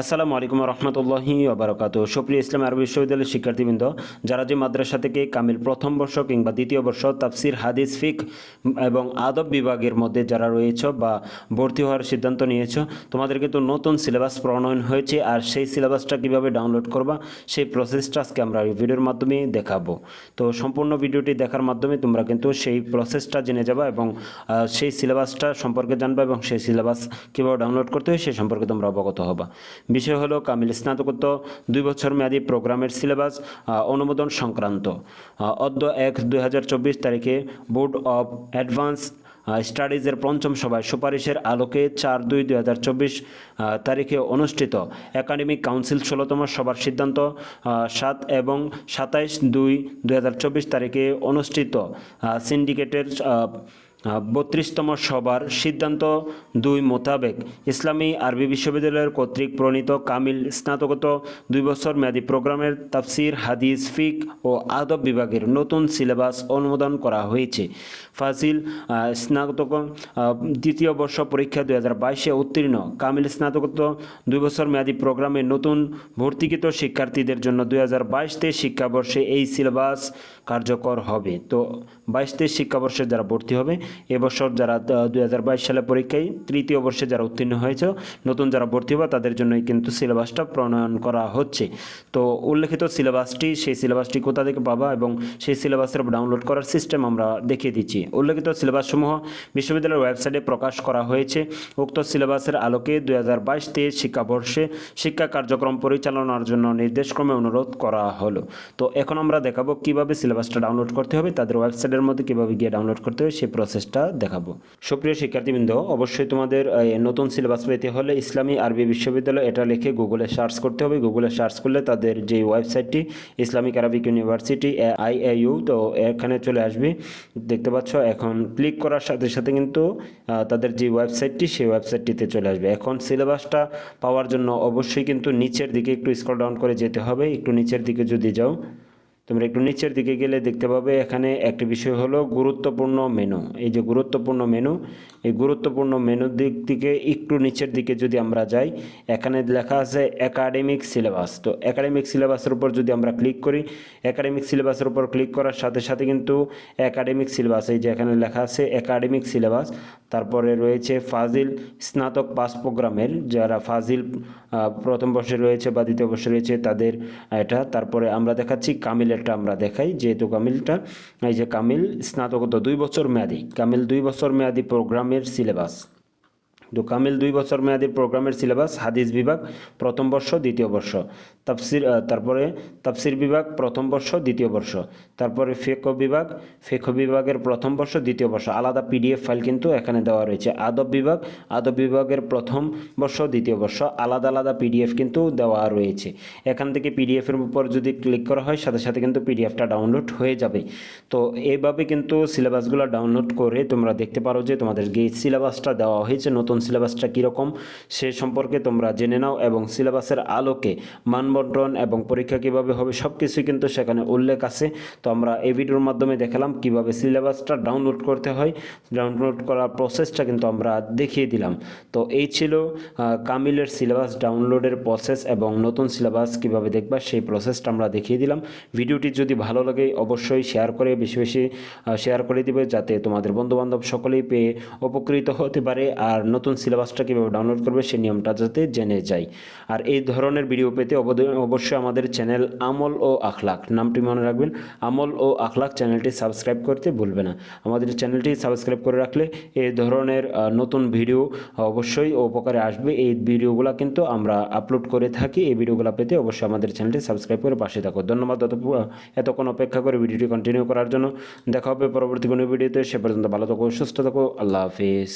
আসসালামু আলাইকুম রহমতুল্লাহি ওবরাকাত সুপ্রিয় ইসলাম আরবি বিশ্ববিদ্যালয়ের শিক্ষার্থীবৃন্দ, যারা যে মাদ্রাসা থেকে কামিল প্রথম বর্ষ কিংবা দ্বিতীয় বর্ষ তাফসির, হাদিস ফিক এবং আদব বিভাগের মধ্যে যারা রয়েছ বা ভর্তি হওয়ার সিদ্ধান্ত নিয়েছ, তোমাদের কিন্তু নতুন সিলেবাস প্রণয়ন হয়েছে আর সেই সিলেবাসটা কীভাবে ডাউনলোড করবা, সেই প্রসেসটা আজকে আমরা এই ভিডিওর মাধ্যমে দেখাবো। তো সম্পূর্ণ ভিডিওটি দেখার মাধ্যমে তোমরা কিন্তু সেই প্রসেসটা জেনে যাবা এবং সেই সিলেবাসটা সম্পর্কে জানবা এবং সেই সিলেবাস কীভাবে ডাউনলোড করতে হয় সে সম্পর্কে তোমরা অবগত হবা। বিষয় হলো কামিল স্নাতকোত্তর, দুই বছর মেয়াদী প্রোগ্রামের সিলেবাস অনুমোদন সংক্রান্ত। অদ্য এক দুই তারিখে বোর্ড অব অ্যাডভান্স স্টাডিজের পঞ্চম সভায় সুপারিশের আলোকে চার দুই দুই হাজার চব্বিশ তারিখে অনুষ্ঠিত। একাডেমিক কাউন্সিল ষোলোতম সভার সিদ্ধান্ত সাত এবং সাতাইশ দুই দুই হাজার চব্বিশ তারিখে অনুষ্ঠিত। সিন্ডিকেটের বত্রিশতম সভার সিদ্ধান্ত দুই মোতাবেক ইসলামী আরবি বিশ্ববিদ্যালয়ের কর্তৃক প্রণীত কামিল স্নাতকোত্তর দুই বছর মেয়াদী প্রোগ্রামের তাফসির, হাদিস, ফিক ও আদব বিভাগের নতুন সিলেবাস অনুমোদন করা হয়েছে। ফাজিল স্নাতক দ্বিতীয় বর্ষ পরীক্ষা দুই হাজার বাইশে উত্তীর্ণ। কামিল স্নাতকোত্তর দুই বছর মেয়াদী প্রোগ্রামে নতুন ভর্তিকৃত শিক্ষার্থীদের জন্য দুই হাজার বাইশ তেইশ শিক্ষাবর্ষে এই সিলেবাস কার্যকর হবে। তো বাইশ তেইশ শিক্ষাবর্ষে যারা ভর্তি হবে এবছর যারা দুই হাজার বাইশ সালে পরীক্ষায় তৃতীয় বর্ষে যারা উত্তীর্ণ হয়েছে, নতুন যারা ভর্তি হবে, তাদের জন্যই কিন্তু সিলেবাসটা প্রণয়ন করা হচ্ছে। তো উল্লেখিত সিলেবাসটি, সেই সিলেবাসটি কোথা থেকে পাবা এবং সেই সিলেবাসের ডাউনলোড করার সিস্টেম আমরা দেখিয়ে দিচ্ছি। উল্লেখিত সিলেবাসসমূহ বিশ্ববিদ্যালয়ের ওয়েবসাইটে প্রকাশ করা হয়েছে। উক্ত সিলেবাসের আলোকে দুই হাজার বাইশ তেইশ শিক্ষাবর্ষে শিক্ষা কার্যক্রম পরিচালনার জন্য নির্দেশক্রমে অনুরোধ করা হলো। তো এখন আমরা দেখাবো কীভাবে সিলেবাসটা ডাউনলোড করতে হবে, তাদের ওয়েবসাইটের মধ্যে কীভাবে গিয়ে ডাউনলোড করতে হবে, সেই প্রসেসটা দেখাবো। সুপ্রিয় শিক্ষার্থীবৃন্দ, অবশ্যই তোমাদের নতুন সিলেবাস পেতে হলে ইসলামী আরবি বিশ্ববিদ্যালয় এটা লিখে গুগলে সার্চ করতে হবে। গুগলে সার্চ করলে তাদের যে ওয়েবসাইটটি ইসলামিক আরবিক ইউনিভার্সিটি আইএইউ তো এখানে চলে আসবে। দেখতে পাচ্ছ, এখন ক্লিক করার সাথে সাথে কিন্তু তাদের যে ওয়েবসাইটটি সেই ওয়েবসাইটটিতে চলে আসবে। এখন সিলেবাসটা পাওয়ার জন্য অবশ্যই কিন্তু নিচের দিকে একটু স্ক্রল ডাউন করে যেতে হবে। একটু নিচের দিকে যদি যাও তোমরা একটু নিচের দিকে গেলে দেখতে পাবে, এখানে একটি বিষয় হলো গুরুত্বপূর্ণ মেনু। এই যে গুরুত্বপূর্ণ মেনু, এই গুরুত্বপূর্ণ মেনুর দিক থেকে একটু নিচের দিকে যদি আমরা যাই, এখানে লেখা আছে একাডেমিক সিলেবাস তো একাডেমিক সিলেবাসের উপর যদি আমরা ক্লিক করি একাডেমিক সিলেবাসের উপর ক্লিক করার সাথে সাথে কিন্তু একাডেমিক সিলেবাস এই যে এখানে লেখা আছে একাডেমিক সিলেবাস তারপরে রয়েছে ফাজিল স্নাতক পাস প্রোগ্রামের, যারা ফাজিল প্রথম বর্ষে রয়েছে বা দ্বিতীয় বর্ষে রয়েছে তাদের এটা, তারপরে আমরা দেখাচ্ছি কামিলেরটা আমরা দেখাই, যেহেতু কামিলটা, এই যে কামিল স্নাতকোত্তর দুই বছর মেয়াদি। কামিল দুই বছর মেয়াদি প্রোগ্রামের সিলেবাস তো কামিল দুই বছর মেয়াদী প্রোগ্রামের সিলেবাস, হাদিস বিভাগ, প্রথম বর্ষ, দ্বিতীয় বর্ষ। তাফসির তারপরে তাফসির বিভাগ, প্রথম বর্ষ, দ্বিতীয় বর্ষ। তারপরে ফেক বিভাগ ফেক বিভাগের প্রথম বর্ষ, দ্বিতীয় বর্ষ। আলাদা পিডিএফ ফাইল কিন্তু এখানে দেওয়া রয়েছে। আদব বিভাগ, আদব বিভাগের প্রথম বর্ষ, দ্বিতীয় বর্ষ। আলাদা আলাদা পিডিএফ কিন্তু দেওয়া রয়েছে। এখান থেকে পিডিএফের উপর যদি ক্লিক করা হয়, সাথে সাথে কিন্তু পিডিএফটা ডাউনলোড হয়ে যাবে। তো এইভাবে কিন্তু সিলেবাসগুলো ডাউনলোড করে তোমরা দেখতে পারো যে তোমাদের যে সিলেবাসটা দেওয়া হয়েছে নতুন সিলেবাসটা কীরকম সে সম্পর্কে তোমরা জেনে নাও এবং সিলেবাসের আলোকে মানবন্টন এবং পরীক্ষা কীভাবে হবে সব কিছুই কিন্তু সেখানে উল্লেখ আছে। তো আমরা এই ভিডিওর মাধ্যমে দেখালাম কীভাবে সিলেবাসটা ডাউনলোড করতে হয়। ডাউনলোড করার প্রসেসটা কিন্তু আমরা দেখিয়ে দিলাম। তো এই ছিল কামিলের সিলেবাস ডাউনলোডের প্রসেস এবং নতুন সিলেবাস কীভাবে দেখবা সেই প্রসেসটা আমরা দেখিয়ে দিলাম। ভিডিওটি যদি ভালো লাগে অবশ্যই শেয়ার করে বেশি বেশি শেয়ার করে দিবে যাতে তোমাদের বন্ধুবান্ধব সকলেই পেয়ে উপকৃত হতে পারে। আর নতুন সিলেবাসটা কীভাবে ডাউনলোড করবে সেই নিয়মটা যাতে জেনে যায়। আর এই ধরনের ভিডিও পেতে অবশ্যই আমাদের চ্যানেল আমল ও আখলাক, নামটি মনে রাখবেন, আমল ও আখলাক চ্যানেলটি সাবস্ক্রাইব করতে ভুলবে না। আমাদের চ্যানেলটি সাবস্ক্রাইব করে রাখলে এই ধরনের নতুন ভিডিও অবশ্যই উপকারে আসবে। এই ভিডিওগুলো কিন্তু আমরা আপলোড করে থাকি। এই ভিডিওগুলো পেতে অবশ্যই আমাদের চ্যানেলটি সাবস্ক্রাইব করে পাশে থাকো। ধন্যবাদ এতক্ষণ অপেক্ষা করে ভিডিওটি কন্টিনিউ করার জন্য। দেখা হবে পরবর্তী কোনো ভিডিওতে সে পর্যন্ত ভালো থাকো, সুস্থ থাকো। আল্লাহ হাফিজ।